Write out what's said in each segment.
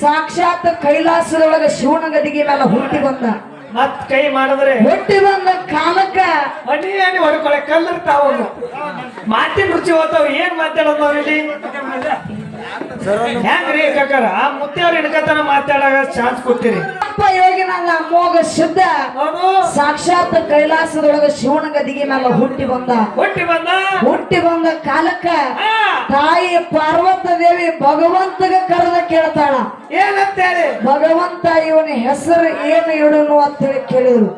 ಸಾಕ್ಷಾತ್ ಕೈಲಾಸದೊಳಗ ಶಿವನ ಗದಿಗೆ ಮೇಲೆ ಹುಟ್ಟಿ ಬಂದ. ಮತ್ ಕೈ ಮಾಡಿದ್ರೆ? ಹುಟ್ಟಿ ಬಂದ ಕಾಲಕ್ಕ ಮನಿ ಏನಿ ಹೊಡ್ಕೊಳೆ ಕಲ್ಲಿರ್ತಾವ ಮಾತಿನ ರುಚಿ ಹೋಗ್ತಾವ ಏನ್ ಮಾತಾಡೋದು ನಾವಿಲ್ಲಿ? ಹೆಂಗ್ರಿ ಕಾಕಾರ? ಆ ಮುತ್ತೆಯವ್ರ ಹಿಡ್ಕತನ ಮಾತಾಡಾಗ ಚಾನ್ಸ್ ಅಪ್ಪ ಶುದ್ಧ ಸಾಕ್ಷಾತ್ ಕೈಲಾಸದೊಳಗ ಶಿವನ ಗದಿಗೆ ಮೇಲೆ ಹುಟ್ಟಿ ಬಂದ. ಹುಟ್ಟಿ ಬಂದ? ಹುಟ್ಟಿ ಬಂದ ಕಾಲಕ್ಕ ತಾಯಿ ಪಾರ್ವತ ದೇವಿ ಭಗವಂತಗ ಕರೆದ ಕೇಳ್ತಾಳ. ಏನಂತ ಹೇಳಿ? ಭಗವಂತ ಇವನ ಹೆಸರು ಏನು ಇಡುನು ಅಂತ ಹೇಳಿ ಕೇಳಿದ್ರು.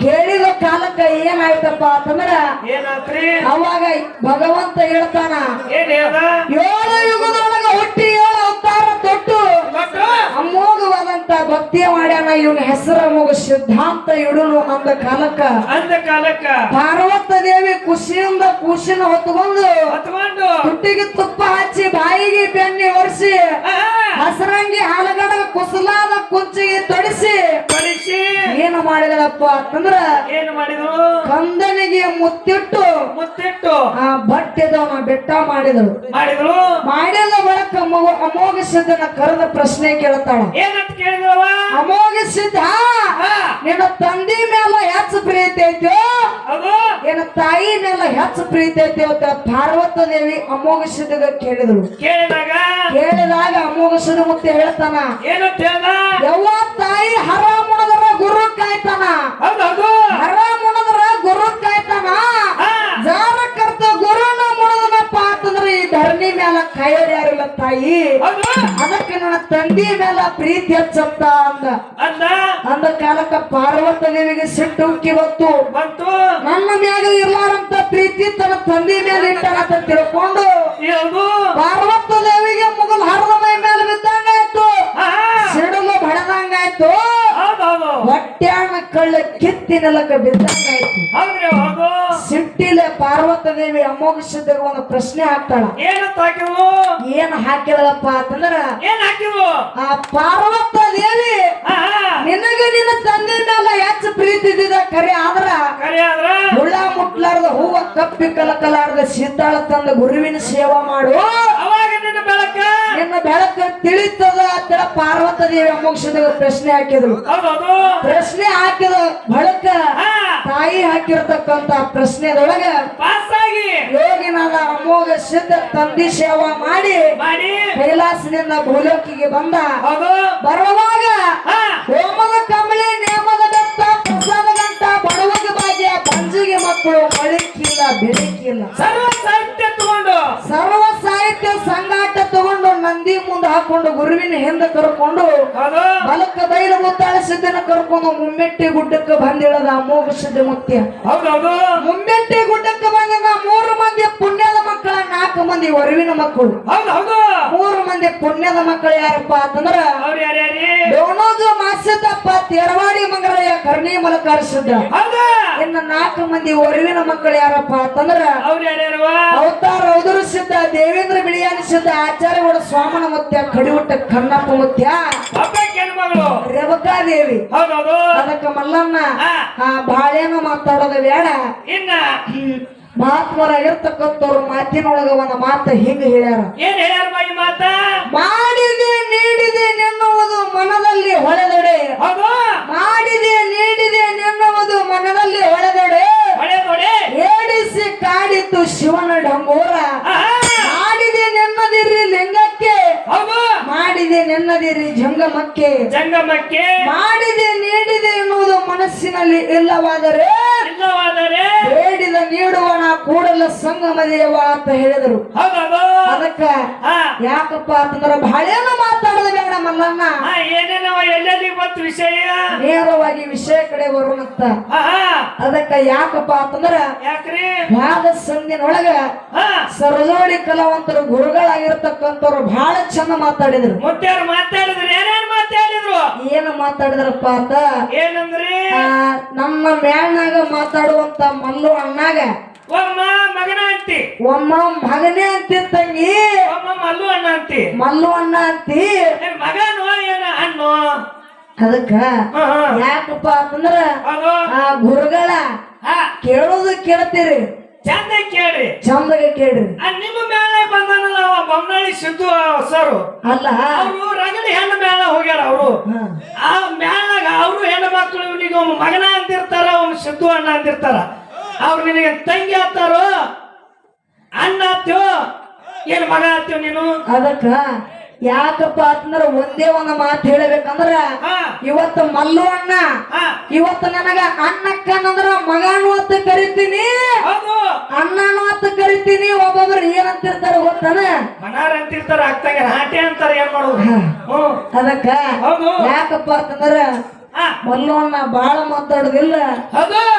ಕೇಳಿದ ಕಾಲಕ್ಕ ಏನಾಯ್ತಪ್ಪ ಅಂತಂದ್ರ ಏನಾತ್ರಿ? ಅವಾಗ ಭಗವಂತ ಹೇಳ್ತಾನ ಏಳು ಯುಗದೊಳಗ ಹುಟ್ಟಿ ಏಳು ಅವತಾರ ತೊಟ್ಟು ಕೊಟ್ಟು ಭಕ್ತಿಯ ಮಾಡ್ಯಾನ ಇವನ ಹೆಸರು ಮುಗ ಸಿದ್ಧಾಂತ ಇಡುನು ಅಂದ ಕಾಲಕ್ಕ. ಅಂದ ಕಾಲಕ್ಕ. ಪಾರ್ವತ ದೇವಿ ಖುಷಿಯಿಂದ ಖುಷಿನ ಹೊತ್ಕೊಂಡು ಹೊತ್ಕೊಂಡು ತುಟ್ಟಿಗೆ ತುಪ್ಪ ಹಚ್ಚಿ ಬಾಯಿಗೆ ಬೆನ್ನಿ ಒರೆಸಿ ಹಸರಂಗಿ ಹಾಲಗಡ ಕುಸಲಾದ ಕುಂಚಿಗೆ ತೊಡಿಸಿ ಏನು ಮಾಡಿದಳಪ್ಪ ಅಂತಂದ್ರ ಏನು ಮಾಡಿದ್ರು? ಕಂದನಿಗೆ ಮುತ್ತಿಟ್ಟು ಮುತ್ತಿಟ್ಟು ಆ ಬಟ್ಟೆದವನ ಬೆಟ್ಟ ಮಾಡಿದಳು. ಮಾಡಿದ್ರು. ಮಾಡಿದ ಬಳಿಕ ಅಮೋಘ ಅಮೋಘ ಸಿದ್ಧನ ಕರೆದ ಪ್ರಶ್ನೆ ಕೇಳ್ತಾಳ. ಏನಂತ ಕೇಳಿದ್ರವ ಅಮೋಘ ಸಿದ್ಧ. ನಿನ್ನ ತಂದಿ ಮೇಲೆ ಹೆಚ್ಚು ಪ್ರೀತಿ ಐತೋ? ಏನ ತಾಯಿ ಮೇಲೆ ಹೆಚ್ಚು ಪ್ರೀತಿ ಐತಿ ಅಂತ ಪಾರ್ವತ ದೇವಿ ಅಮೋಘ ಸಿದ್ಧಗ ಕೇಳಿದ್ರು. ಕೇಳಿದಾಗ? ಕೇಳಿದಾಗ ಅಮೋಘ ಸಿದ್ಧ ಮತ್ತೆ ಹೇಳ್ತಾನ ಯವ್ವ ತಾಯಿ ಹರ ಮುಣದ್ರ ಗುರು ಕಾಯ್ತಾನ. ಹರ ಮುಣದ್ರ ಗುರು ಕಾಯ್ತಾನ. ಕಾಯೋರು ಯಾರಿಲ್ಲ ತಾಯಿ. ಅದಕ್ಕೆ ನನ್ನ ತಂದಿ ಮೇಲ ಪ್ರೀತಿ ಹೆಚ್ಚಂತ ಅಂದ. ಅಂದ? ಕಾಲಕ್ಕ ಪಾರ್ವತ ದೇವಿಗೆ ಸಿಟ್ಟು ಉಕ್ಕಿ ಬಂತು. ನನ್ನ ಮ್ಯಾಗ ಇರ್ಲಾರಂತ ಪ್ರೀತಿ ತನ್ನ ತಂದೆ ಮೇಲೆ ಇಟ್ಟ ಅಂತ ತಿಳ್ಕೊಂಡು ಪಾರ್ವತ ದೇವಿಗೆ ಮುಗಲ್ ಹರದ ಮೈ ಮೇಲೆ ಬಿದ್ದಂಗಾಯ್ತು ಆಯ್ತು. ಸಿಡಿಲು ಬಡದಂಗಾಯ್ತು ಆಯ್ತು. ಹೊಟ್ಯಾಣ ಕಳ್ಳ ಕಿತ್ತಿ ಬಿದ್ದಂಗ ಬಿದ್ದಂಗಾಯ್ತು ದೇವಿ ಅಮೋಘ ಸಿದ್ಧಗ ಒಂದು ಪ್ರಶ್ನೆ ಹಾಕ್ತಾಳ. ಏನಂತ ಹಾಕಿದ್ವು ಏನ್ ಹಾಕಿದಳಪ್ಪ ಅಂತಂದ್ರ ಏನ್ ಹಾಕಿವು ಆ ಪಾರ್ವತ ದೇವಿ ನಿನಗೆ ನಿನ್ನ ತಂದೆ ಮೇಲೆ ಹೆಚ್ಚು ಪ್ರೀತಿ ಇದ್ದಿದ ಕರೆ ಆದ್ರ ಕರೆ ಆದ್ರ? ಹುಳ ಮುಟ್ಲಾರ್ದ ಹೂವ ಕಪ್ಪಿ ಕಲಕಲಾರ್ದ ಸೀತಾಳ ತಂದ ಗುರುವಿನ ಸೇವಾ ಮಾಡು. ಅವಾಗ ನಿನ್ನ ಬೆಳಕ? ನಿನ್ನ ಬೆಳಕ ತಿಳಿತದ ಅಂತ ಪಾರ್ವತ ದೇವಿ ಅಮೋಕ್ಷದ ಪ್ರಶ್ನೆ ಹಾಕಿದ್ರು ಪ್ರಶ್ನೆ ಹಾಕಿದ ಬಳಕ ತಾಯಿ ಹಾಕಿರ್ತಕ್ಕಂತ ಪ್ರಶ್ನೆದೊಳಗ ಪಾಸ್ ಯೋಗಿನಾದ ಅಮೋಘ ಸಿದ್ಧ ತಂದಿ ಸೇವಾ ಮಾಡಿ ಮಾಡಿ. ಕೈಲಾಸದಿಂದ ಭೂಲೋಕಿಗೆ ಬಂದ. ಬರುವಾಗ ಹೋಮದ ಕಂಬಳಿ ನೇಮದ ಬೆತ್ತ ಪ್ರಸಾದ ಗಂಟ ಬಡವಗ ಭಾಗ್ಯ ಬಂಜಿಗೆ ಮಕ್ಕಳು ಮಳಿಕಿಲ್ಲ ಬೆಳಕಿಲ್ಲ ಸರ್ವ ಸಾಹಿತ್ಯ ತಗೊಂಡು ಮುಂದೆ ಹಾಕೊಂಡು ಗುರುವಿನ ಹಿಂದೆ ಕರ್ಕೊಂಡು ಬಲಕ್ಕ ಬೈಲು ಮುತ್ತಾಳ ಸಿದ್ಧನ ಕರ್ಕೊಂಡು ಮುಮ್ಮೆಟ್ಟಿ ಗುಡ್ಡಕ್ಕೆ ಬಂದಿಳದ ಅಮೋಘ ಸಿದ್ಧ ಮುತ್ಯ. ಮುಮ್ಮೆಟ್ಟಿ ಗುಡ್ಡಕ್ಕೆ ಬಂದಾಗ ಮೂರು ಮಂದಿ ಪುಣ್ಯದ ಮಕ್ಕಳ ನಾಲ್ಕು ಮಂದಿ ಒರವಿನ ಮಕ್ಕಳು. ಮೂರು ಮಂದಿ ಪುಣ್ಯದ ಮಕ್ಕಳು ಯಾರಪ್ಪ ಅಂತಂದ್ರ ಡೋಣೋಜು ಮಾಸಿದ್ದಪ್ಪ ತೇರವಾಡಿ ಮಂಗರಯ್ಯ ಕರ್ಣಿ ಮೂಲಕ ಹೌದಾ? ಇನ್ನು ನಾಲ್ಕು ಮಂದಿ ಒರಿವಿನ ಮಕ್ಕಳು ಯಾರಪ್ಪ ಅಂತಂದ್ರ ಅವತಾರ ಉದುರಿಸಿದ್ದ ದೇವೇಂದ್ರ ಬಿಳಿಯಾನಿ ಸಿದ್ಧ ಆಚಾರ್ಯಗೌಡ ಸ್ವಾಮನ ಮುತ್ಯ ಕಡಿವುಟ್ಟ ಕಣ್ಣಪ್ಪ ಮುತ್ಯ. ರೇವಕಾದೇವಿ. ಅದಕ್ಕ ಮಲ್ಲಣ್ಣ ಬಾಳೆನ ಮಾತಾಡೋದು ಬೇಡ. ಇನ್ನ ಮಹಾತ್ಮರಾಗಿರ್ತಕ್ಕಂಥವ್ರು ಮಾತಿನೊಳಗ ಒಂದು ಮಾತ ಹಿಂಗ ಹೇಳ್ಯಾರ. ಏನ್ ಹೇಳ್ಯಾರ ಬಾಯಿ ಮಾತ? ಮಾಡಿದೆ ನೀಡಿದೆ ನೆನ್ನುವುದು ಮನದಲ್ಲಿ ಹೊಳೆದೊಡೆ. ಹೌದು. ಮಾಡಿದೆ ನೀಡಿದೆ ನೆನ್ನುವುದು ಮನದಲ್ಲಿ ಹೊಳೆದೊಡೆ. ಹೊಳೆದೊಡೆ. ಏಡಿಸಿ ಕಾಡಿತ್ತು ಶಿವನ ಡಂಗೂರ. ಮಾಡಿದೆ ನೆಮ್ಮದಿರಿ ಲಿಂಗಕ್ಕೆ. ಮಾಡಿದೆ ನೆನ್ನದಿರಿ ಜಂಗಮಕ್ಕೆ. ಜಂಗಮಕ್ಕೆ. ಮಾಡಿದೆ ನೀಡಿದೆ ಎನ್ನುವುದು ಮನಸ್ಸಿನಲ್ಲಿ ಇಲ್ಲವಾದರೆ ಬೇಡಿದ ನೀಡುವಣ ಕೂಡಲ ಸಂಗಮ ದೇವ ಅಂತ ಹೇಳಿದರು. ಅದಕ್ಕ ಯಾಕಪ್ಪ ಅಂತಂದ್ರ ಬಹಳೇನು ಮಾತಾಡದ ಬೇಡ ಮಲ್ಲಣ್ಣ ಏನೇನವ ಎಲ್ಲೆಲ್ಲಿ ಬಂತು ವಿಷಯ? ನೇರವಾಗಿ ವಿಷಯ ಕಡೆ ಬರೋಣಂತ. ಅದಕ್ಕ ಯಾಕಪ್ಪ ಅಂತಂದ್ರ ಯಾಕ್ರಿ? ವಾದ ಸಂದಿನೊಳಗ ಸರಜೋಡಿ ಕಲಾವಂತರು ಗುರುಗಳಾಗಿರ್ತಕ್ಕಂಥವ್ರು ಬಹಳ ಚಂದ ಮಾತಾಡಿದ್ರು. ಮತ್ತೆ ಮಾತಾಡಿದ್ರು ಏನೇನ್ ಮಾತಾಡಿದ್ರಪ್ಪ ಅಂತ. ಏನಂದ್ರಿ? ನಮ್ಮ ಮ್ಯಾಲ್ನಾಗ ಮಾತಾಡುವಂತ ಮಲ್ಲು ಅಣ್ಣಾಗ. ಒಮ್ಮ ಮಗನ ಅಂತಿ. ಒಮ್ಮ ಮಗನೇ ಅಂತಿ ತಂಗಿ ಒಮ್ಮ ಮಲ್ಲು ಅಣ್ಣ ಅಂತಿ. ಮಲ್ಲು ಅಣ್ಣ ಅಂತಿ. ಮಗನೋ ಏನ ಹಣ್ಣು ಅದಕ್ಕ ಯಾಕಪ್ಪ ಅಂತಂದ್ರ ಆ ಗುರುಗಳ ಕೇಳೋದು ಕೇಳ್ತೀರಿ. ಚಂದ ಕೇಳ್ರಿ. ಚಂದಗೆ ಕೇಳ್ರಿ. ನಿಮ್ಮ ಮೇಲೆ ಬಂದಾನಲ್ಲ ಅವ ಬೊಮ್ಮನಳ್ಳಿ ಸಿದ್ದು ಸರ್. ಅಲ್ಲ. ಅವರು ರಗಡಿ ಹೆಣ್ಣು ಮೇಳ ಹೋಗ್ಯಾರ ಅವರು. ಆ ಮೇಳಾಗ ಅವರು ಹೆಣ್ಣು ಮಕ್ಕಳು ಇವನಿಗೆ ಒಮ್ಮೆ ಮಗನ ಅಂತಿರ್ತಾರ ಅವ್ನ ಸಿದ್ದು ಅಣ್ಣ ಅಂತಿರ್ತಾರ. ಅವ್ರು ನಿನಗೆ ತಂಗಿ ಆತಾರೋ? ಅಣ್ಣ ಆತ್ಯೋ? ಏನ್ ಮಗ ಆತ್ಯೋ ನೀನು? ಅದಕ್ಕ ಯಾಕಪ್ಪ ಅಂತಂದ್ರ ಒಂದೇ ಒಂದು ಮಾತು ಹೇಳಬೇಕಂದ್ರ ಇವತ್ತು ಮಲ್ಲು ಅಣ್ಣ. ಇವತ್ತು ನನಗ ಅಣ್ಣಕ್ಕನಂದ್ರ ಮಗನು ಅಂತ ಕರಿತೀನಿ. ಅಣ್ಣನು ಅಂತ ಕರಿತೀನಿ. ಒಬ್ಬೊಬ್ರು ಏನಂತಿರ್ತಾರ ಗೊತ್ತಾನ? ಮನಾರ ಅಂತಿರ್ತಾರ ಆಗ್ತಂಗ ಹಾಟೆ ಅಂತಾರ ಏನ್ ಮಾಡೋದು. ಅದಕ್ಕ ಯಾಕಪ್ಪ ಅಂತಂದ್ರ ಹಾ. ಮಲ್ಲು ಅಣ್ಣ ಬಾಳ ಮಾತಾಡುದಿಲ್ಲ.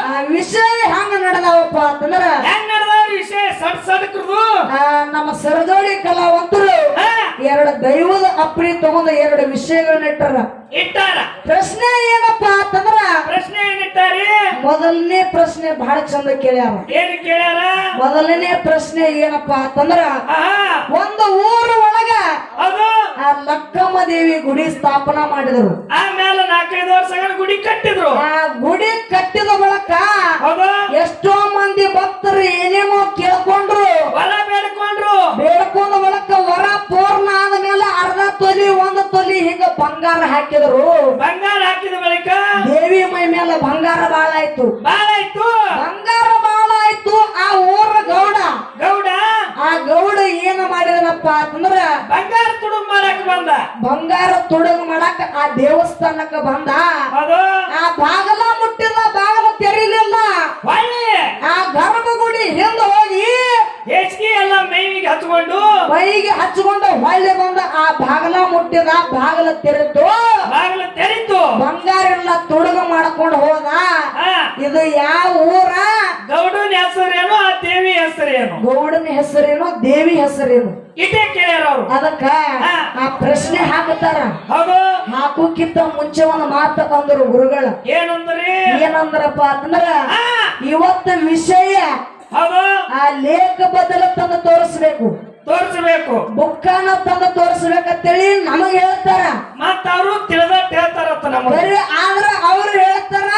ಆ ವಿಷಯ ಹಂಗ ನಡೆದಾವಪ್ಪ ಅಂತಂದ್ರ ಹೆಂಗ್ ನಡೆದವ್ರ ವಿಷಯ? ಸಡ್ ಸಡ್ಕ್ರದು ನಮ್ಮ ಸರ್ಜೋಳಿ ಕಲಾವಂತರು ಎರಡು ದೈವದ ಅಪ್ರಿ ತಗೊಂಡ ಎರಡು ವಿಷಯಗಳನ್ನ ಇಟ್ಟಾರ. ಇಟ್ಟಾರ. ಪ್ರಶ್ನೆ ಏನಪ್ಪ ಅಂತಂದ್ರ ಪ್ರಶ್ನೆ ಏನಿಟ್ಟಾರಿ? ಮೊದಲನೇ ಪ್ರಶ್ನೆ ಬಹಳ ಚಂದ ಕೇಳ್ಯಾರ. ಏನ್ ಕೇಳ್ಯಾರ? ಮೊದಲನೇ ಪ್ರಶ್ನೆ ಏನಪ್ಪ ಅಂತಂದ್ರ ಒಂದು ಊರ ಒಳಗ ಅದು? ಆ ಲಕ್ಕಮ್ಮ ದೇವಿ ಗುಡಿ ಸ್ಥಾಪನಾ ಮಾಡಿದರು. ಆಮೇಲೆ ನಾಲ್ಕೈದು ವರ್ಷಗಳ ಗುಡಿ ಕಟ್ಟಿದ್ರು. ಆ ಗುಡಿ ಕಟ್ಟಿದ ಬಳಕ ಎಷ್ಟೋ ಮಂದಿ ಭಕ್ತರು ಏನೇನೋ ಕೇಳ್ಕೊಂಡ್ರು. ಒಂದು ಹಿಂಗ ಬಂಗಾರ ಹಾಕಿದ್ರು. ಬಂಗಾರ ಹಾಕಿದ ಬಳಿಕ ದೇವಿ ಮೈ ಮೇಲೆ ಬಂಗಾರ ಬಾಳ ಆಯ್ತು. ಬಾಳ ಆಯ್ತು. ಬಂಗಾರ ಬಾಳ ಆಯ್ತು. ಆ ಊರ ಗೌಡ. ಗೌಡ? ಆ ಗೌಡ ಏನ ಮಾಡಿದನಪ್ಪ ಅಂತಂದ್ರ ಬಂಗಾರ ತುಡುಗ್ ಮಾಡಕ್ ಬಂದ. ಬಂಗಾರ ತುಡು ಮಾಡಕ್ ಆ ದೇವಸ್ಥಾನಕ್ಕ ಬಂದ. ಆ ಬಾಗಲ ಮುಟ್ಟಿಲ್ಲ ಬಾಗಲ ತೆರೀಲಿಲ್ಲ. ಆ ಗರ್ಭಗುಡಿ ಹಿಂದ ಹೋಗಿ ಹೆಚ್ಚಿಗೆ ಎಲ್ಲ ಮೈವಿಗೆ ಹಚ್ಕೊಂಡು ಮೈಗೆ ಹಚ್ಕೊಂಡು ಹೊಳ್ಳಿ ಬಂದ ಆ ಬಾಗಲ ಮುಟ್ಟಿದ ಬಾಗಲ ತೆರೆದು ಬಾಗಲ ತೆರೆದು ಬಂಗಾರ ಎಲ್ಲ ತುಡುಗು ಮಾಡ್ಕೊಂಡು ಹೋದ. ಇದು ಯಾವ ಊರ? ಗೌಡನ ಹೆಸರೇನು ಆ ದೇವಿ ಹೆಸರೇನು? ಗೌಡನ ಹೆಸರೇನು ದೇವಿ ಹೆಸರೇನು? ಇದೇ ಕೇಳ್ಯಾರ ಅವರು ಅದಕ್ಕ ಆ ಪ್ರಶ್ನೆ ಹಾಕತಾರ ಹೌದು. ಹಾಕೋಕ್ಕಿಂತ ಮುಂಚೆ ಒಂದು ಮಾತು ಅಂದ್ರು ಗುರುಗಳ. ಏನಂದ್ರಿ? ಏನಂದ್ರಪ್ಪ ಅಂತಂದ್ರ ಇವತ್ತು ವಿಷಯ ಆ ಲೇಖ ಬದಲ ತಂದು ತೋರಿಸ್ಬೇಕು. ತೋರಿಸ್ಬೇಕು. ಬುಕ್ಕನ ತಂದು ತೋರಿಸ್ಬೇಕಂತೇಳಿ ನಮಗ್ ಹೇಳ್ತಾರ. ಮತ್ತ ಅವರು ತಿಳಿದಟ್ ಹೇಳ್ತಾರ ನಮಗ. ಬರೀ ಆದ್ರ ಅವ್ರು ಹೇಳ್ತಾರ.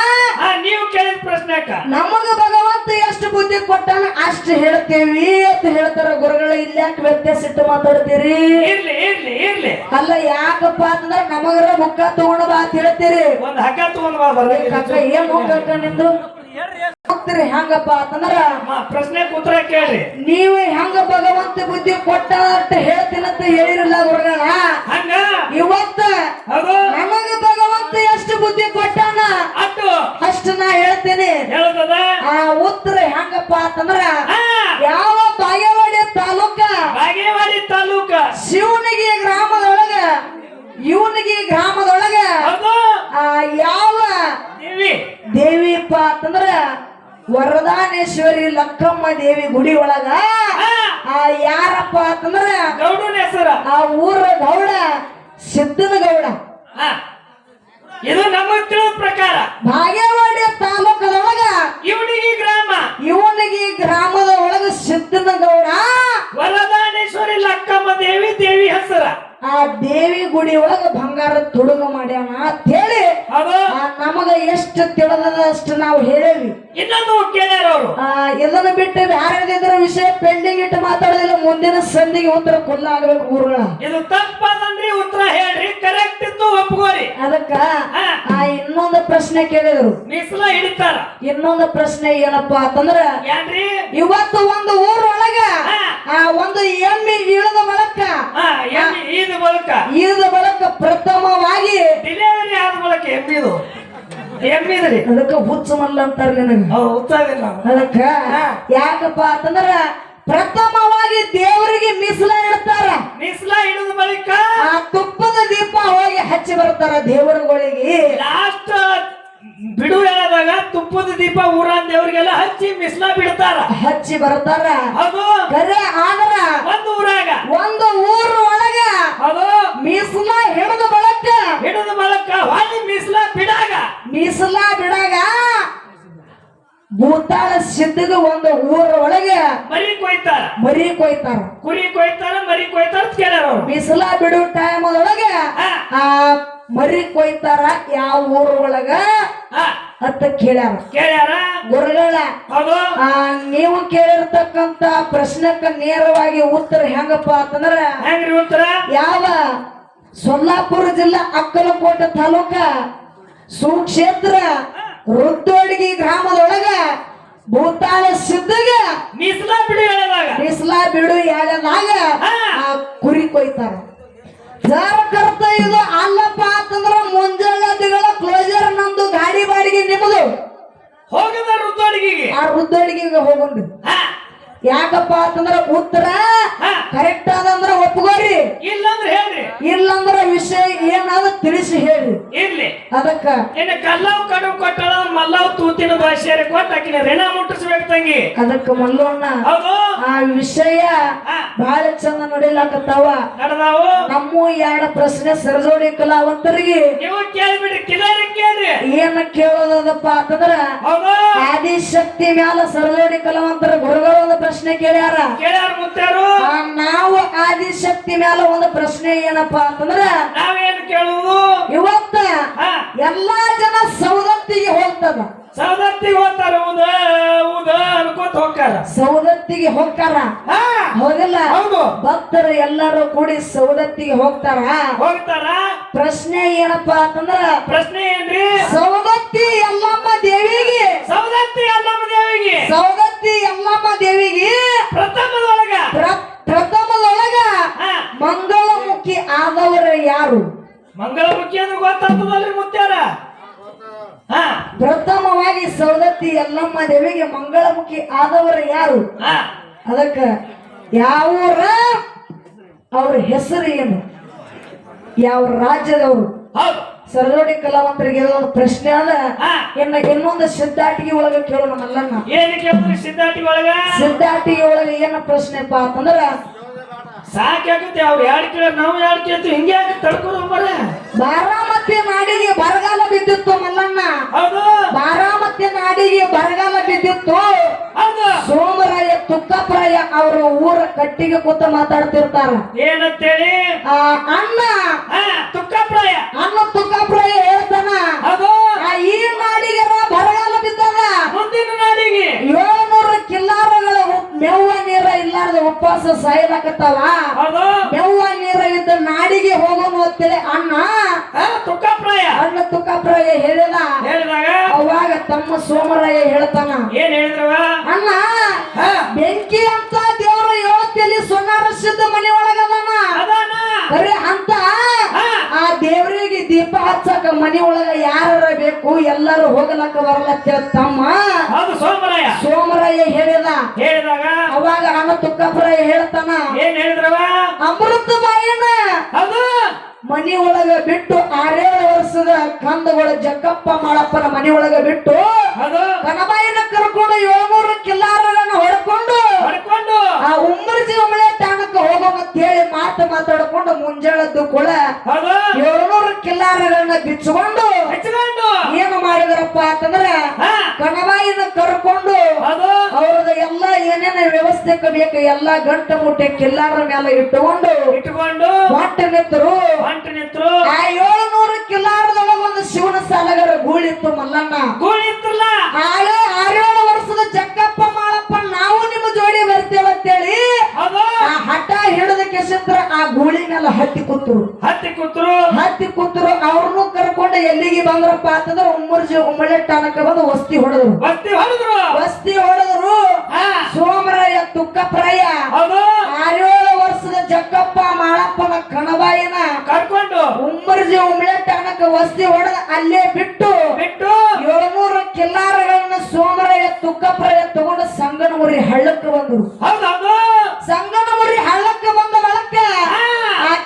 ನೀವು ಕೇಳಿದ ಪ್ರಶ್ನೆಕ. ನಮಗ ಭಗವಂತ ಎಷ್ಟು ಬುದ್ಧಿ ಕೊಟ್ಟಾನ ಅಷ್ಟು ಹೇಳ್ತೇವಿ ಅಂತ ಹೇಳ್ತಾರ ಗುರುಗಳ. ಇಲ್ಯಾಕೆ ವ್ಯತ್ಯಾಸ ಇಟ್ಟು ಮಾತಾಡ್ತೀರಿ? ಇರ್ಲಿ ಇರ್ಲಿ ಇರ್ಲಿ. ಅಲ್ಲ ಯಾಕಪ್ಪ ಅಂತಂದ್ರೆ ನಮಗರ ಬುಕ್ಕ ತಗೊಂಡ್ ಬಾ ಅಂತ ಹೇಳ್ತೀರಿ. ಒಂದ್ ಹಕ್ಕ ತಗೊಂಡ್ ಬಾ ಏನ್ ಮುಖ ನಿಂದು? ಹೋಗ್ತೀರಿ ಹೆಂಗಪ್ಪ ಅಂತಂದ್ರ ಪ್ರಶ್ನೆ ಉತ್ತರ ಕೇಳ್ರಿ. ನೀವು ಹೆಂಗ ಭಗವಂತ ಬುದ್ಧಿ ಕೊಟ್ಟ ಅಂತ ಹೇಳ್ತೀನಂತ ಹೇಳಿರಲ್ಲ ಹಂಗ? ಇವತ್ತ ನಮಗ ಭಗವಂತ ಎಷ್ಟು ಬುದ್ಧಿ ಕೊಟ್ಟಾನ ಅಟ್ಟು ಅಷ್ಟು ನಾ ಹೇಳ್ತೇನೆ ಹೇಳ್ತದ ಆ ಉತ್ತರ ಹೆಂಗಪ್ಪ ಅಂತಂದ್ರ ಹಾ ಯಾವ ಬಾಗೇವಾಡಿ ತಾಲೂಕ ಬಾಗೇವಾಡಿ ತಾಲೂಕ ಶಿವನಿಗೆ ಗ್ರಾಮದೊಳಗ ಇವನಿಗೆ ಗ್ರಾಮದೊಳಗ ಹೌದು ಆ ಯಾವ ದೇವಿ ದೇವಿಪ್ಪ ಅಂತಂದ್ರ ವರದಾನೇಶ್ವರಿ ಲಕ್ಕಮ್ಮ ದೇವಿ ಗುಡಿ ಒಳಗ ಯಾರಪ್ಪ ಅಂತಂದ್ರ ಗೌಡನ ಹೆಸರ. ಆ ಊರ ಗೌಡ ಸಿದ್ದನ ಗೌಡ. ಇದು ನಮ್ಮ ತಿಳಿದ ಪ್ರಕಾರ. ಬಾಗೇವಾಡಿ ತಾಲೂಕದೊಳಗ ಇವನಿಗೆ ಗ್ರಾಮ. ಇವನಿಗೆ ಗ್ರಾಮದ ಒಳಗ ಸಿದ್ದನ ಗೌಡ. ವರದಾನೇಶ್ವರಿ ಲಕ್ಕಮ್ಮ ದೇವಿ ದೇವಿ ಹೆಸರ. ಆ ದೇವಿ ಗುಡಿ ಒಳಗ ಬಂಗಾರ ತುಡುಗ ಮಾಡ್ಯಾವ ಅಂತ ಹೇಳಿ ನಮಗ ಎಷ್ಟು ತಿಳಿದದ ಅಷ್ಟು ನಾವು ಹೇಳೇವಿ ಇನ್ನೊಂದು ಇದನ್ನ ಬಿಟ್ಟು ಯಾರ ವಿಷಯ ಪೆಂಡಿಂಗ್ ಇಟ್ಟು ಮಾತಾಡೋದಿಲ್ಲ ಮುಂದಿನ ಸಂಧಿಗೆ ಉತ್ತರ ಕೊಲ್ಲ ಆಗ್ಬೇಕು ಊರುಗಳ ಇದು ತಪ್ಪಂದ್ರಿ ಉತ್ತರ ಹೇಳ್ರಿ ಕರೆಕ್ಟ್ ಇತ್ತು ಒಪ್ಕೋರಿ. ಅದಕ್ಕ ಆ ಇನ್ನೊಂದು ಪ್ರಶ್ನೆ ಕೇಳಿದ್ರು. ಮೀಸಲ ಹಿಡಿತಾರ. ಇನ್ನೊಂದು ಪ್ರಶ್ನೆ ಏನಪ್ಪ ಅಂತಂದ್ರ ಇವತ್ತು ಒಂದು ಊರೊಳಗ ಆ ಒಂದು ಎಮ್ಮಿ ಇಳಿದ ಬಳಕ ಈದ ಬಳಕ. ಇಳಿದ ಬಳಕ ಪ್ರಥಮವಾಗಿ ಡಿಲಿವರಿ ಆದ ಬಳಕ ಎಮ್ಮಿದು. ಎಮ್ಮಿದ್ರಿ ಅದಕ್ಕ ಹುಚ್ಚ ಮಲ್ಲ ಅಂತಾರ ನಿನಗ ಉತ್ತಾಗಿಲ್ಲ ಅದಕ್ಕ. ಯಾಕಪ್ಪ ಅಂತಂದ್ರ ಪ್ರಥಮವಾಗಿ ದೇವರಿಗೆ ಮೀಸಲ ಇಡ್ತಾರ. ಮೀಸಲ ಹಿಡಿದ ಬಳಿಕ ಆ ತುಪ್ಪದ ದೀಪ ಹೋಗಿ ಹಚ್ಚಿ ಬರ್ತಾರ ದೇವರುಗಳಿಗೆ. ಲಾಸ್ಟ್ ಬಿಡು ಹೇಳದಾಗ ತುಪ್ಪದ ದೀಪ ಊರ ದೇವ್ರಿಗೆಲ್ಲ ಹಚ್ಚಿ ಮಿಸ್ಲ ಬಿಡ್ತಾರ. ಹಚ್ಚಿ ಬರ್ತಾರ. ಅದು ಕರೆ ಆದ್ರ ಒಂದು ಊರಾಗ. ಒಂದು ಊರ ಒಳಗೆ ಅದು ಮೀಸಲ ಹಿಡಿದ ಬಳಕ. ಹಿಡಿದ ಬಳಕ ಹೊಳ್ಳಿ ಮಿಸ್ಲ ಬಿಡಾಗ. ಮೀಸಲ ಬಿಡಾಗ ಭೂತಾಳ ಸಿದ್ಧದ ಒಂದು ಊರ ಒಳಗೆ ಮರಿ ಕೊಯ್ತಾರ. ಮರಿ ಕೊಯ್ತಾರ. ಕುರಿ ಕೊಯ್ತಾರ ಮರಿ ಕೊಯ್ತಾರ ಅವ್ರು. ಮೀಸಲ ಬಿಡು ಟೈಮ್ ಒಳಗೆ ಆ ಮರಿ ಕೊಯ್ತಾರ ಯಾವ ಊರ ಒಳಗ? ಅತ್ತ ಅಂತ ಕೇಳ್ಯಾರ. ಕೇಳ್ಯಾರ? ಗುರುಗಳ ನೀವು ಕೇಳಿರ್ತಕ್ಕಂತ ಪ್ರಶ್ನಕ್ಕ ನೇರವಾಗಿ ಉತ್ತರ ಹೆಂಗಪ್ಪ ಅಂತಂದ್ರ ಹೆಂಗ್ರಿ ಉತ್ತರ? ಯಾವ? ಸೊಲ್ಲಾಪುರ ಜಿಲ್ಲಾ ಅಕ್ಕಲಕೋಟೆ ತಾಲೂಕ ಸುಕ್ಷೇತ್ರ ರುದ್ದೋಡ್ಗಿ ಗ್ರಾಮದೊಳಗ ಭೂತಾಳ ಸಿದ್ಧಗ ಮೀಸಲಾ ಬಿಡು ಮೀಸಲಾ ಬಿಡು. ಆ ಕುರಿ ಕೊಯ್ತಾರ. ಕರ್ತ ಇದು ಅಲ್ಲಪ್ಪ ಅಂತಂದ್ರ ಮುಂಜಾನೆಗಳ ಕ್ಲೋಸರ್ ನಂದು ಗಾಡಿ ಬಾಡಿಗೆ ನಿಮ್ಮದು ಹೋಗದ ರುದ್ದೋಡಿಗೆ ಆ ವೃದ್ಧಳಿಗೆ ಹೋಗೊಂಡು ಹಾ. ಯಾಕಪ್ಪ ಅಂತಂದ್ರ ಉತ್ತರ ಕರೆಕ್ಟ್ ಅದಂದ್ರ ಒಪ್ಕೋರಿ. ಇಲ್ಲಂದ್ರೆ ಹೇಳ್ರಿ. ಇಲ್ಲಂದ್ರ ವಿಷಯ ಏನಾದ ತಿಳಿಸಿ ಹೇಳಿ ಇರ್ಲಿ. ಅದಕ್ಕ ಏನ ಕಲ್ಲವ್ ಕಡು ಕೊಟ್ಟಳ ಮಲ್ಲವ್ ತೂತಿನ ಭಾಷೆ ಕೊಟ್ಟ ಆಕಿನ ಋಣ ಮುಟ್ಟಿಸ್ಬೇಕು ತಂಗಿ. ಅದಕ್ಕ ಮಲ್ಲೋಣ್ಣ ಆ ವಿಷಯ ಬಹಳ ಚಂದ ನಡಿಲಾಕತ್ತಾವ. ನಡೆದಾವು. ನಮ್ಮ ಎರಡು ಪ್ರಶ್ನೆ ಸರಜೋಡಿ ಕಲಾವಂತರಿಗೆ ನೀವು ಕೇಳ್ಬಿಡ್ರಿ ಕಿಲಾರಿ ಕೇಳ್ರಿ. ಏನ ಕೇಳೋದಪ್ಪ ಅಂತಂದ್ರ ಆದಿಶಕ್ತಿ ಮ್ಯಾಲ ಸರಜೋಡಿ ಕಲಾವಂತರ ಗುರುಗಳ ಒಂದು ಪ್ರಶ್ನೆ ಕೇಳ್ಯಾರ? ಕೇಳ್ಯಾರ ಮುತ್ತಾರು? ನಾವು ಆದಿಶಕ್ತಿ ಮ್ಯಾಲ ಒಂದು ಪ್ರಶ್ನೆ ಏನಪ್ಪಾ ಅಂತಂದ್ರ ನಾವೇನು ಕೇಳುವುದು? ಇವತ್ತ ಎಲ್ಲಾ ಜನ ಸೌದತ್ತಿಗೆ ಹೋಗ್ತದ. ಸವದತ್ತಿಗೆ ಹೋಗ್ತಾರ ಉದ ಅನ್ಕೋತ ಹೋಗ್ತಾರ? ಸೌದತ್ತಿಗೆ ಹೋಗ್ತಾರ? ಹೌದಿಲ್ಲ? ಹೌದು. ಭಕ್ತರು ಎಲ್ಲರೂ ಕೂಡಿ ಸೌದತ್ತಿಗೆ ಹೋಗ್ತಾರ? ಹೋಗ್ತಾರ? ಪ್ರಶ್ನೆ ಏನಪ್ಪಾ ಅಂತಂದ್ರ ಪ್ರಶ್ನೆ ಏನ್ರಿ? ಸೌದತ್ತಿ ಎಲ್ಲಮ್ಮ ದೇವಿಗೆ. ಸವದತ್ತಿ ಎಲ್ಲಮ್ಮ ದೇವಿಗೆ. ಸೌದತ್ತಿ ಎಲ್ಲಮ್ಮ ದೇವಿಗೆ. ಪ್ರಥಮದೊಳಗ. ಪ್ರ- ಪ್ರಥಮದೊಳಗ ಮಂಗಳಮುಖಿ ಆದವರು ಯಾರು? ಮಂಗಳಮುಖಿ ಅಂದ್ರೆ ಗೊತ್ತಾಗ್ತದಲ್ರಿ ಮುತ್ಯಾರ? ಪ್ರಥಮವಾಗಿ ಸವದತ್ತಿ ಎಲ್ಲಮ್ಮ ದೇವಿಗೆ ಮಂಗಳಮುಖಿ ಆದವರು ಯಾರು? ಅದಕ್ಕೆ ಯಾವೂರ ಅವ್ರ ಹೆಸರು ಏನು? ಯಾವ ರಾಜ್ಯದವರು? ಹೌದು. ಸರಜೋಡಿ ಕಲಾವಂತರಿಗೆ ಒಂದು ಪ್ರಶ್ನೆ ಅದ ಎನ್ನ ಇನ್ನ ಇನ್ನೊಂದು ಸಿದ್ಧಾಟಿಗೆ ಒಳಗ ಕೇಳೋಣ ಮಲ್ಲಣ್ಣ ಏನ್ ಕೇಳಿದ್ರಿ ಸಿದ್ಧಾಟಿ ಒಳಗ? ಸಿದ್ಧಾಟಿಗೆ ಒಳಗ ಏನ ಪ್ರಶ್ನೆಪ್ಪ ಅಂತಂದ್ರ ಸಾಕಾಗುತ್ತೆ ಅವ್ರು ಯಾರು ಕೇಳ ನಾವು ಯಾರು ಕೇಳ್ತೀವಿ ಹಿಂಗೆ ಯಾಕೆ ತಡ್ಕೊಡು ಬರ ಬಾರಾಮತಿ ನಾಡಿಗೆ ಬರಗಾಲ ಬಿದ್ದಿತ್ತು ಮಲ್ಲಣ್ಣ. ಹೌದು. ಬಾರಾಮತಿ ನಾಡಿಗೆ ಬರಗಾಲ ಬಿದ್ದಿತ್ತು. ಹೌದು. ಸೋಮರಾಯ ತುಕ್ಕಪ್ರಾಯ ಅವರು ಊರ ಕಟ್ಟಿಗೆ ಕೂತ ಮಾತಾಡ್ತಿರ್ತಾರ. ಏನಂತೇಳಿ? ಆ ಅಣ್ಣ ತುಕ್ಕಪ್ಪರಾಯ ತುಕ್ಕಪ್ರಾಯ. ಅಣ್ಣ ತುಕ್ಕಪ್ರಾಯ ಉಪವಾಸ ಸಾಯಲಾಕತ್ತಾವ? ಮೆವ್ವ ನೀರ ಇದ್ದ ನಾಡಿಗೆ ಹೋಗೋಣ ಅಂತೇಳಿ ಅಣ್ಣ. ತುಕ್ಕಪ್ರಾಯ ಅಣ್ಣ ತುಕ್ಕಪ್ರಾಯ ಹೇಳಿದ. ಹೇಳಿದಾಗ? ಅವಾಗ ತಮ್ಮ ಸೋಮರಾಯ ಹೇಳ್ತಾನ. ಏನ್ ಹೇಳಿದ್ರವ? ಅಣ್ಣ ಮನೆ ಒಳಗ ಯಾರ ಬೇಕು ಎಲ್ಲರೂ ಹೋಗಲಕ್ಕ ಬರ್ಲಕ್ಕ ತಮ್ಮ. ಹೌದು ಸೋಮರಾಯ. ಸೋಮರಾಯ ಹೇಳಿದ. ಹೇಳಿದಾಗ? ಅವಾಗ ಅಣ್ಣ ತುಕ್ಕಪ್ಪರಾಯ ಹೇಳ್ತಾನ. ಏನ್ ಹೇಳಿದ್ರವ? ಅಮೃತ ಬಾಯನ. ಹೌದು. ಮನಿ ಒಳಗ ಬಿಟ್ಟು ಆರೇಳು ವರ್ಷದ ಕಂದಗಳ ಜಕ್ಕಪ್ಪ ಮಾಡಪ್ಪನ ಮನಿ ಒಳಗ ಬಿಟ್ಟು ಕನಬಾಯಿನ ಕರ್ಕೊಂಡು ಏಳ್ನೂರು ಕಿಲ್ಲಾರಗಳನ್ನ ಹೊಡ್ಕೊಂಡು ಹೊಡ್ಕೊಂಡು. ಆ ಉಮ್ಮರ್ಜಿ ಉಮಳೆ ತಾಣಕ್ಕೆ ಹೋಗೋ ಅಂತ ಹೇಳಿ ಮಾತು ಮಾತಾಡ್ಕೊಂಡು ಮುಂಜಾಳದ್ದು ಕುಳ ಏಳ್ನೂರು ಕಿಲ್ಲಾರಗಳನ್ನ ಬಿಚ್ಚಿಕೊಂಡು ಏನು ಮಾಡಿದ್ರಪ್ಪ ಅಂತಂದ್ರ ಕಣವಾಯಿನ ಕರ್ಕೊಂಡು ಹೌದು. ಅವ್ರದ ಎಲ್ಲ ಏನೇನ ವ್ಯವಸ್ಥೆ ಬೇಕು ಎಲ್ಲಾ ಗಂಟ ಮುಟ್ಟೆ ಕಿಲ್ಲಾರ ಮೇಲೆ ಇಟ್ಟುಕೊಂಡು ಇಟ್ಟುಕೊಂಡು ಹೊಂಟ ನಿಂತರು. ಹೊಂಟು ನಿಂತ್ರು. ಆ ಏಳ್ನೂರು ಕಿಲ್ಲಾರದೊಳಗ ಒಂದು ಶಿವನ ಸಾಲಗರ ಗೂಳಿತ್ತು ಮಲ್ಲಣ್ಣ. ಹತ್ತಿ ಕೂತರು. ಹತ್ತಿ ಕೂತರು? ಹತ್ತಿ ಕೂತರು ಅವ್ರನ್ನು ಕರ್ಕೊಂಡು ಎಲ್ಲಿಗೆ ಬಂದ್ರಪ್ಪ ಅಂತಂದ್ರೆ ಉಮ್ಮರ್ಜಿ ಉಮ್ಮಳೆ ಟಾಣಕ್ಕೆ ಬಂದು ವಸ್ತಿ ಹೊಡೆದ್ರು. ವಸ್ತಿ ಹೊಡೆದ್ರು? ವಸ್ತಿ ಹೊಡೆದ್ರು. ಸೋಮರಾಯ ತುಕ್ಕಪ್ರಾಯ. ಆರೇಳು ವರ್ಷದ ಜಕ್ಕಪ್ಪ ಮಾಳಪ್ಪನ ಕಣಬಾಯಿನ ಕರ್ಕೊಂಡು? ಉಮ್ಮರ್ಜಿ ಉಮ್ಮಳೆ ಟಾಣಕ್ಕೆ ವಸ್ತಿ ಹೊಡೆದ ಅಲ್ಲೇ ಬಿಟ್ಟು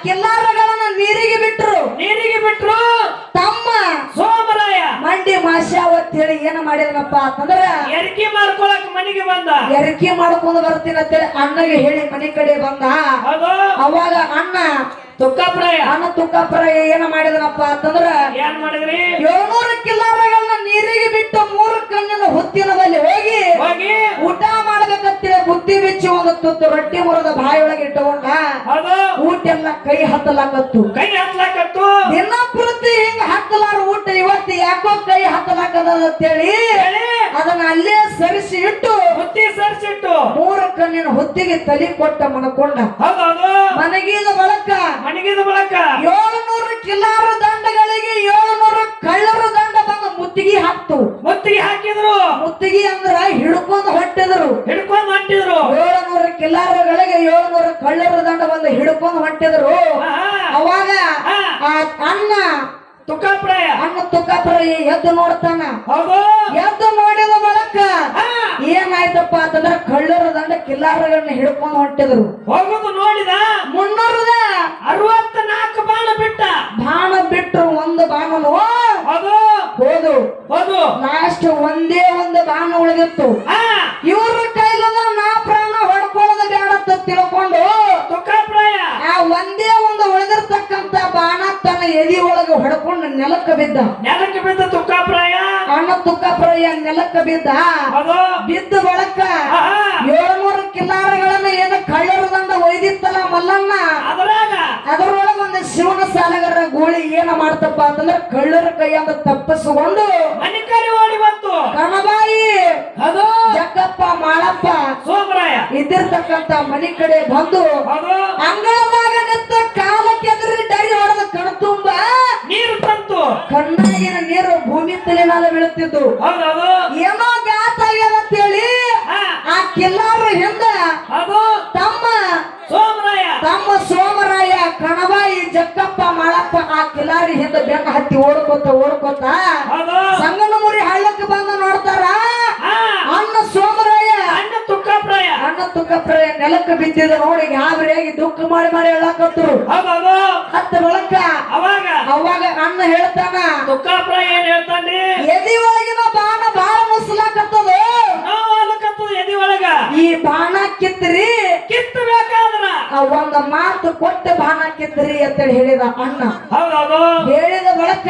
ಕಿಲ್ಲಾರಗಳನ್ನ ನೀರಿಗೆ ಬಿಟ್ರು. ನೀರಿಗೆ ಬಿಟ್ರು. ತಮ್ಮ ಸೋಮರಾಯ. ಮಂಡಿ ಮಾಶ್ಯಾವತ್ ಹೇಳಿ ಏನ ಮಾಡಿದ್ರಪ್ಪ ಅಂತಂದ್ರ ಎರಿಕೆ ಮಾಡ್ಕೊಳಕ್ ಮನೆಗೆ ಬಂದ. ಎರಕೆ ಮಾಡ್ಕೊಂಡು ಬರ್ತೀನಿ ಅಂತೇಳಿ ಅಣ್ಣಗೆ ಹೇಳಿ ಮನೆ ಕಡೆ ಬಂದ. ಅವಾಗ ಅಣ್ಣ ತುಕ್ಕಪ್ರಾಯ. ಅಣ್ಣ ತುಕ್ಕಪ್ರಾಯ ಏನ ಮಾಡಿದನಪ್ಪ ಅಂತಂದ್ರ ಏನ್ ಮಾಡಿದ್ರಿ? ಏಳ್ನೂರ ಕಿಲ್ಲಾರಗಳನ್ನ ನೀರಿಗೆ ಬಿಟ್ಟ ಮೂರು ಕಣ್ಣಿನ ಹುತ್ತಿನದಲ್ಲಿ ಹೋಗಿ ಹೋಗಿ. ಊಟ ಮಾಡಬೇಕಂತಿರ ಬುದ್ಧಿ ಬಿಚ್ಚಿ ಒಂದು ತುತ್ತು ರೊಟ್ಟಿ ಮುರದ ಬಾಯಿಯೊಳಗೆ ಇಟ್ಟುಕೊಂಡ. ಹೌದು. ಊಟ ಎಲ್ಲ ಕೈ ಹತ್ತಲಾಕತ್ತು ಕೈ ಹತ್ತಲಾಕತ್ತು ದಿನ ಪೂರ್ತಿ ಹಿಂಗ ಹತ್ತಲಾರ ಊಟ ಇವತ್ತು ಯಾಕೋ ಕೈ ಹತ್ತಲಾಕದ ಅಂತೇಳಿ ಅದನ್ನ ಅಲ್ಲೇ ಸರಿಸಿ ಇಟ್ಟು ಹೊತ್ತಿ ಸರಿಸಿಟ್ಟು. ಮೂರು ಕಣ್ಣಿನ ಹೊತ್ತಿಗೆ ತಲೆ ಕೊಟ್ಟ ಮನಕೊಂಡ. ಹೌದೌದು ಹಿಡ್ಕೊಂಡು ಹೊಂಟಿದ್ರು ಅವಾಗ ಅನ್ನ ಆ ಅಣ್ಣ ತುಕಾಪ್ರಾಯ ಅಣ್ಣ ತುಕಾಪುರ ಎದ್ದು ನೋಡ್ತಾನ. ಎದ್ದು ನೋಡಿದ ಬಳಕ ಏನಾಯ್ತಪ್ಪ ಅಂತಂದ್ರ ಕಳ್ಳರ ದಂಡ ಕಿಲ್ಲಾರಗಳನ್ನ ಹಿಡ್ಕೊಂಡು ಹೊಂಟಿದ್ರು. ಹೋಗುದು ನೋಡಿದ? ಮುನ್ನೂರದ ಅರವತ್ತ ನಾಲ್ಕು ಬಾಣ ಬಿಟ್ಟ. ಬಾಣ ಬಿಟ್ಟರು ಒಂದು ಬಾಣನು. ಹೋದು. ಹೋದು. ಲಾಸ್ಟ್ ಒಂದೇ ಒಂದು ಬಾಣ ಉಳಿದಿತ್ತು. ಹಾ. ಎದಿ ಒಳಗೆ ಹೊಡ್ಕೊಂಡು ನೆಲಕ್ಕ ಬಿದ್ದ. ನೆಲಕ್ಕೆ ಬಿದ್ದ ತುಕ್ಕಾಪ್ರಾಯ? ಅಣ್ಣ ತುಕ್ಕಾಪ್ರಾಯ ನೆಲಕ್ಕ ಬಿದ್ದ. ಬಿದ್ದ ಬಳಕ ಏಳ್ನೂರು ಕಿಲ್ಲಾರಗಳನ್ನ ಏನು ಕಳ್ಳರು ದಂಡ ಒಯ್ದಿತ್ತಲ್ಲ ಮಲ್ಲಣ್ಣ? ಅದರಾಗ? ಅದರೊಳಗ ಒಂದು ಶಿವನ ಸಾಲಗಾರ ಗೋಳಿ ಏನ ಮಾಡ್ತಪ್ಪ ಅಂತಂದ್ರೆ ಕಳ್ಳರ ಕೈಯಿಂದ ತಪ್ಪಿಸಿಕೊಂಡು ಮಣಿಕರಿ ಓಡಿ ಬಂತು. ಕಣಬಾಯಿ ಅದು? ಜಕ್ಕಪ್ಪ ಮಾಳಪ್ಪ ಸೋಮರಾಯ. ಇದ್ದಿರ್ತಕ್ಕಂತ ಮನಿ ಕಡೆ ಬಂದು ಹೌದು ಕಣ್ಣಾಗಿನ ನೀರು ಭೂಮಿ ತಲೆ ಮೇಲೆ ಬೀಳುತ್ತಿದ್ದು. ಏನೋ ಗಾತ ಆಗ್ಯದ ಅಂತೇಳಿ ಆ ಕಿಲ್ಲಾರು ಹಿಂದ ತಮ್ಮ ಸೋಮರಾಯ. ತಮ್ಮ ಸೋಮರಾಯ ಕಣಬಾಯಿ ಜಕ್ಕಪ್ಪ ಮಾಳಪ್ಪ ಆ ಕಿಲ್ಲಾರಿ ಹಿಂದ ಬೆನ್ನ ಹತ್ತಿ ಓಡ್ಕೋತ ಓಡ್ಕೋತ ಹೌದು ಸಂಗನ ಮುರಿ ಹಳ್ಳಕ್ಕೆ ಬಂದು ನೋಡ್ತಾರ ಹಾ ಅಣ್ಣ ಸೋಮರಾಯ ಅಣ್ಣ ತುಕಾಪ್ರಾಯ ಅಣ್ಣ ತುಕ್ಕಪ್ರಾಯ ನೆಲಕ್ಕೆ ಬಿದ್ದಿದ ನೋಡಿ ಗಾಬರಿಯಾಗಿ ದುಃಖ ಮಾಡಿ ಮಾಡಿ ಹೇಳಕ್ಕಂತು ಹತ್ತು ಬಳಕ ಅವಾಗ? ಅವಾಗ ಅಣ್ಣ ಹೇಳ್ತಾನ ತುಕಾಪ್ರಾಯ ಏನ್ ಹೇಳ್ತಾನ್ರಿ? ಎದಿ ಒಳಗಿನ ಬಾಣ ಬಾಳ ಮುಸ್ಲಾಕತ್ತದ. ಎದಿ ಒಳಗ ಈ ಬಾಣ ಕಿತ್ತರಿ. ಕಿತ್ತು ಬೇಕಾದ್ರ ಆ ಒಂದ ಮಾತು ಕೊಟ್ಟ ಬಾಣ ಕಿತ್ತರಿ ಅಂತೇಳಿ ಹೇಳಿದ ಅಣ್ಣ. ಹೇಳಿದ ಬಳಕ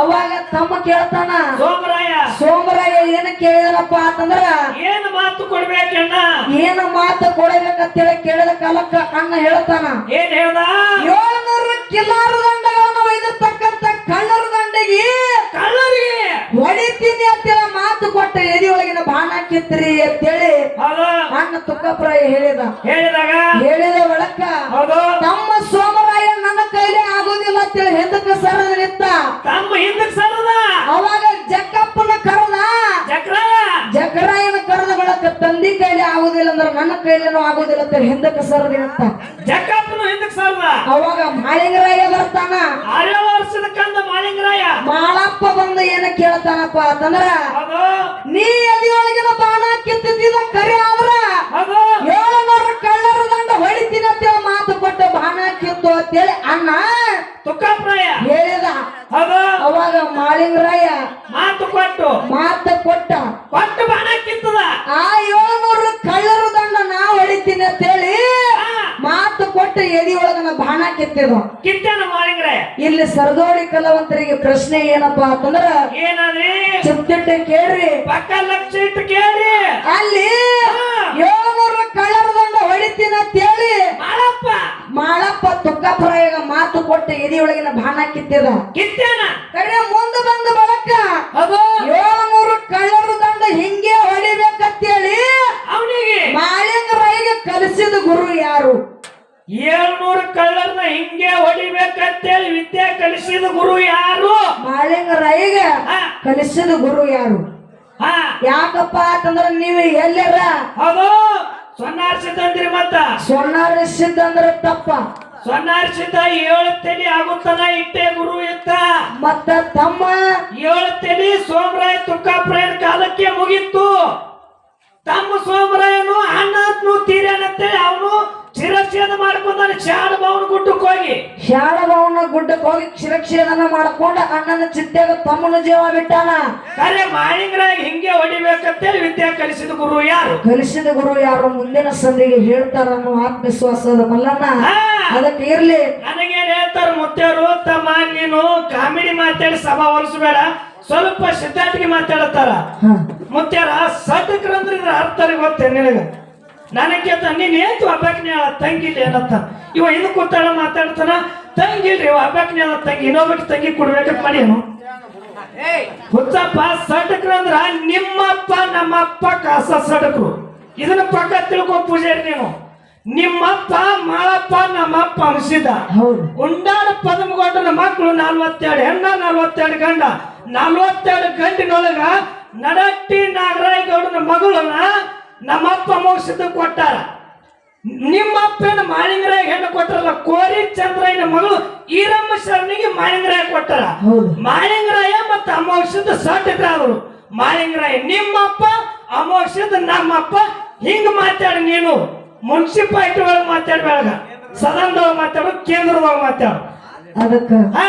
ಅವಾಗ ತಮ್ಮ ಕೇಳ್ತಾನ ಏನ ಕೇಳಿದನಪ್ಪ ಅಂತಂದ್ರ ಏನ್ ಮಾತು ಕೊಡ್ಬೇಕಣ್ಣ? ಏನ್ ಮಾತು ಕೊಡಬೇಕಂತೇಳಿ ಕೇಳಿದ ಕಾಲಕ್ಕ ಅಣ್ಣ ಹೇಳ್ತಾನ. ಏನ್ ಹೇಳ್ದ? ಏಳ್ನೂರು ಕಿಲ್ಲಾರು ದಂಡಗಳನ್ನ ಒಯ್ದಿರ್ತಕ್ಕಂತ ಕಳ್ಳರ ದಂಡಿಗೆ ಕಳ್ಳರಿಗೆ? ಹೊಡಿತೀನಿ ಅಂತೇಳಿ ಮಾತು ಕೊಟ್ಟ ಎದಿ ಒಳಗಿನ ಬಾಣ ಕಿತ್ರಿ ಅಂತೇಳಿ ಅಣ್ಣ ತುಕ್ಕಪ್ರಾಯ ಹೇಳಿದ. ಹೇಳಿದಾಗ? ಹೇಳಿದ ಒಳಕ್ಕ ಹೌದು. ತಮ್ಮ ಸೋಮರಾಯ ನನ್ನ ಕೈಲೇ ಆಗೋದಿಲ್ಲ ಅಂತೇಳಿ ಹಿಂದಕ್ಕೆ ಸರದ ನಿಂತ ತಮ್ಮ ಹಿಂದಕ್ ಆಗುದಿಲ್ಲ ಅಂದ್ರೆ ನನ್ನ ಕೈಲೇನೂ ಆಗುದಿಲ್ಲ ಅಂತ ಹಿಂದಕ್ಕೆ ಸರದಿ ಅಂತ. ಜಕ್ಕಪ್ಪನು ಹಿಂದಕ್ಕೆ ಸರದ? ಅವಾಗ ಮಾಲಿಂಗರಾಯ ಬರ್ತಾನ. ಆರ್ಯ ವರ್ಷದ ಕಂದ ಮಾಲಿಂಗರಾಯ ಮಾಳಪ್ಪ ಬಂದು ಏನ ಕೇಳ್ತಾನಪ್ಪ ಅಂತಂದ್ರ ನೀ ಎದಿಯೊಳಗಿನ ಬಾಣ ಕಿತ್ತಿದ್ದ ಕರೆ ಆದ್ರ ಏಳುನೂರು ಕಳ್ಳರ ದಂಡ ಹೊಡಿತೀನಿ ಮಾತು ಕೊಟ್ಟು ಬಾಣ ಕಿತ್ತು ಅಂತೇಳಿ ಅಣ್ಣ ತುಕ್ಕಾಪ್ರಾಯ ಹೇಳಿದ. ಅವಾಗ ಮಾಲಿಂಗರಾಯ ಮಾತು ಕೊಟ್ಟು. ಮಾತು ಕೊಟ್ಟ. ಕೊಟ್ಟು ಒಳಗನ ಬಾಣ ಕಿತ್ತಿದ ಕಿತ್ತೇನ ಮಾಡಿದ್ರೆ ಇಲ್ಲಿ ಸರದೋಡಿ ಕಲಾವಂತರಿಗೆ ಪ್ರಶ್ನೆ ಏನಪ್ಪಾ ಅಂತಂದ್ರ ಏನಾದ್ರಿ? ಚಿತ್ತಿಟ್ಟೆ ಕೇಳ್ರಿ. ಪಕ್ಕ ಲಕ್ಷ ಇಟ್ಟು ಕೇಳ್ರಿ. ಅಲ್ಲಿ. ಏಳ್ನೂರು ಕಳ್ಳರ ದಂಡ ಹೊಡಿತೀನಿ ಅಂತೇಳಿ ಮಾಳಪ್ಪ. ಮಾಳಪ್ಪ ತುಕ್ಕಪ್ರಾಯಗ ಮಾತು ಕೊಟ್ಟು ಎದಿಯೊಳಗಿನ ಬಾಣ ಕಿತ್ತಿದ. ಕಿತ್ತನ. ಕರೆ ಮುಂದೆ ಬಂದ ಬಳಕ ಅದು ಏಳ್ನೂರು ಕಳ್ಳರ ದಂಡ ಹಿಂಗೆ ಹೊಡಿಬೇಕಂತೇಳಿ ಅವನಿಗೆ. ಮಾಳಿಂಗರಾಯಿಗೆ ಕಲಿಸಿದ ಗುರು ಯಾರು? ಏಳ್ನೂರು ಕಳ್ಳರ್ನ ಹಿಂಗೆ ಹೊಡಿಬೇಕಂತೇಳಿ ವಿದ್ಯೆ ಕಲಿಸಿದ ಗುರು ಯಾರು? ಮಾಳಿಂಗರಾಯಿಗೆ ಕಲಿಸಿದ ಗುರು ಯಾರು? ಹಾ. ಯಾಕಪ್ಪ ಅಂತಂದ್ರ ನೀವು ಎಲ್ಲರ? ಹೌದು. ಸೊನ್ನಾರ್ಸಿದ್ರಿ ಮತ್ತ. ಸೊನ್ನಾರಿಸಿದಂದ್ರ ತಪ್ಪ. ಸೊನ್ನಾರ್ಸಿದ ಏಳು ತಲೆ ಆಗುತ್ತದ ಇಟ್ಟೆ ಗುರು ಇತ್ತ ಮತ್ತ ತಮ್ಮ ಏಳು ತಲೆ ಸೋಮರಾಯ ತುಕ್ಕಾಪ್ರಾಯನ ಕಾಲಕ್ಕೆ ಮುಗಿತ್ತು ತಮ್ಮ ಸೋಮರಾಯನು ಅಣ್ಣನು ತೀರ್ಯಾನಂತೇಳಿ ಅವನು ಶಿರಚ್ಛೇದ ಮಾಡ್ಕೊಂಡಾನೆ ಶಾಲ ಭವನ ಗುಡ್ಡಕ್ಕೆ ಹೋಗಿ. ಶಾರದವನ ಗುಡ್ಡಕ್ಕೆ ಹೋಗಿ ಕ್ಷಿರಕ್ಷೇದನ ಮಾಡ್ಕೊಂಡ ಅಣ್ಣನ ಚಿತ್ತಾಗ ತಮ್ಮನ ಜೀವ ಬಿಟ್ಟಾನ. ಕರೆ ಮಾಳಿಂಗರಾಗ ಹಿಂಗೆ ಹೊಡಿಬೇಕಂತೇಳಿ ವಿದ್ಯೆ ಕಲಿಸಿದ ಗುರು ಯಾರು? ಕಲಿಸಿದ ಗುರು ಯಾರು? ಮುಂದಿನ ಸಂದಿಗೆ ಹೇಳ್ತಾರ ಅನ್ನೋ ಆತ್ಮವಿಶ್ವಾಸದ ಮಲ್ಲಣ್ಣ. ಅದಕ್ಕೆ ಇರ್ಲಿ. ನನಗೇನ್ ಹೇಳ್ತಾರ ಮುತ್ತೇರು ತಮ್ಮ ನೀನು ಕಾಮಿಡಿ ಮಾತಾಡಿ ಸಭಾ ಹೊಲಿಸ್ಬೇಡ ಸ್ವಲ್ಪ ಸಿದ್ಧಾರ್ಥಿಗೆ ಮಾತಾಡತ್ತಾರ. ಮುತ್ಯಾರ ಸಡ್ಕರಂದ್ರೆ ಇದ್ರ ಅರ್ಥ ಗೊತ್ತೇ ನಿನಗ? ನನಗೆ ನೀನ್ ಏತು ಹಬ್ಬಕ್ನೆ ತಂಗಿಲ್ಲ ಏನತ್ತ ಇವ ಇನ್ನು ಕೂತಾಳ ಮಾತಾಡ್ತಾನ. ತಂಗಿಲ್ರಿ ಇವ ಹಬ್ಬಕ್ನೆ ತಂಗಿ. ಇನ್ನೊಬ್ಬಕ್ಕೆ ತಂಗಿ ಕೊಡ್ಬೇಕಂತ ಮಾಡ್ಯಾನು. ಹುಚ್ಚಪ್ಪ ಸಡಕ್ರ ಅಂದ್ರ ನಿಮ್ಮಪ್ಪ ನಮ್ಮಪ್ಪ ಕಾಸ ಸಡಕ್ರು ಇದನ್ನ ಪಕ್ಕ ತಿಳ್ಕೊ ಪೂಜೆ ನೀನು. ನಿಮ್ಮಪ್ಪ ಮಾಳಪ್ಪ ನಮ್ಮಪ್ಪ ಅನಿಸಿದ. ಹೌದು. ಉಂಡಾಡ ಪದಮಗೊಂಡನ ಮಕ್ಕಳು ನಲ್ವತ್ತೆರಡು ಹೆಣ್ಣ ನಲ್ವತ್ತೆರಡು ಗಂಡ. ನಲ್ವತ್ತೆರಡು ಗಂಡಿನೊಳಗ ನಡಟ್ಟಿ ನಾಗರಾಯಗೌಡನ ಮಗಳನ್ನ ನಮ್ಮಪ್ಪ ಮುಗಿಸಿದ್ದು ಕೊಟ್ಟಾರ. ನಿಮ್ಮಪ್ಪನ ಮಾಳಿಂಗರಾಯ ಹೆಣ್ಣು ಕೊಟ್ಟರಲ್ಲ ಕೋರಿ ಚಂದ್ರಯ್ಯನ ಮಗಳು ಈರಮ್ಮ ಶರಣಿಗೆ ಮಾಳಿಂಗರಾಯ ಕೊಟ್ಟಾರ. ಹೌದು. ಮಾಳಿಂಗರಾಯ ಮತ್ತು ಅಮೋಕ್ಷದ ಅವರು ಮಾಳಿಂಗರಾಯ ನಿಮ್ಮಪ್ಪ ಅಮೋಕ್ಷದ ನಮ್ಮಪ್ಪ ಹಿಂಗ ಮಾತಾಡಿ ನೀನು. ಮುನ್ಸಿಪಾಲಿಟಿ ಒಳಗೆ ಮಾತಾಡ್ಬೇಡ ಸದನದೊಳಗೆ ಮಾತಾಡು ಕೇಂದ್ರದೊಳಗೆ ಮಾತಾಡು. ಅದಕ್ಕ ಆ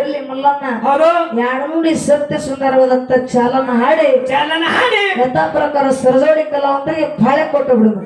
ಎಲ್ಲಿ ಮಲ್ಲಣ್ಣ? ಅವರು ಸತ್ಯ ಸುಂದರವಾದಂತ ಚಾಲನ ಹಾಡಿ. ಚಾಲನ ಹಾಡಿ. ಯಥಾ ಪ್ರಕಾರ ಸರಜೋಡಿ ಕಲಾವಂತರಿಗೆ ಬಾಳೆ ಕೊಟ್ಟು ಬಿಡುದು